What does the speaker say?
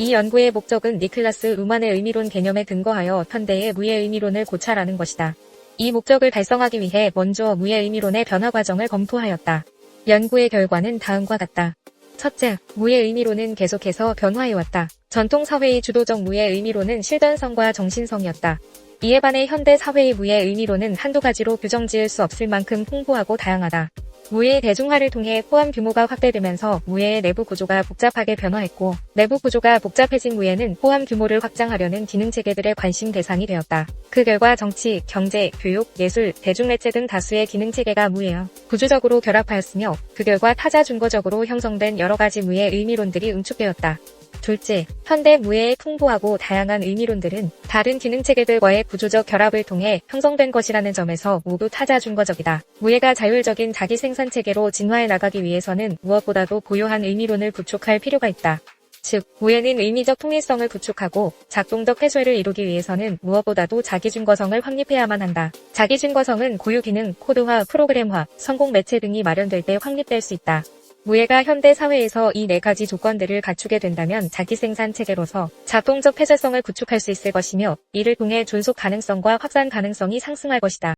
이 연구의 목적은 니클라스 루만의 의미론 개념에 근거하여 현대의 무예 의미론을 고찰하는 것이다. 이 목적을 달성하기 위해 먼저 무예 의미론의 변화 과정을 검토하였다. 연구의 결과는 다음과 같다. 첫째, 무예 의미론은 계속해서 변화해왔다. 전통 사회의 주도적 무예 의미론은 실전성과 정신성이었다. 이에 반해 현대 사회의 무예 의미론은 한두 가지로 규정 지을 수 없을 만큼 풍부하고 다양하다. 무예의 대중화를 통해 포함 규모가 확대되면서 무예의 내부 구조가 복잡하게 변화했고 내부 구조가 복잡해진 무예는 포함 규모를 확장하려는 기능 체계들의 관심 대상이 되었다. 그 결과 정치, 경제, 교육, 예술, 대중매체 등 다수의 기능 체계가 무예와 구조적으로 결합하였으며 그 결과 타자 준거적으로 형성된 여러 가지 무예 의미론들이 응축되었다. 둘째, 현대 무예의 풍부하고 다양한 의미론들은 다른 기능 체계들과의 구조적 결합을 통해 형성된 것이라는 점에서 모두 타자 준거적이다. 무예가 자율적인 자기 생산 체계로 진화해 나가기 위해서는 무엇보다도 고요한 의미론을 구축할 필요가 있다. 즉, 무예는 의미적 통일성을 구축하고 작동적 회수를 이루기 위해서는 무엇보다도 자기준거성을 확립해야만 한다. 자기준거성은 고유 기능, 코드화, 프로그램화, 성공 매체 등이 마련될 때 확립될 수 있다. 무예가 현대 사회에서 이 네 가지 조건들을 갖추게 된다면 자기 생산 체계로서 작동적 폐쇄성을 구축할 수 있을 것이며 이를 통해 존속 가능성과 확산 가능성이 상승할 것이다.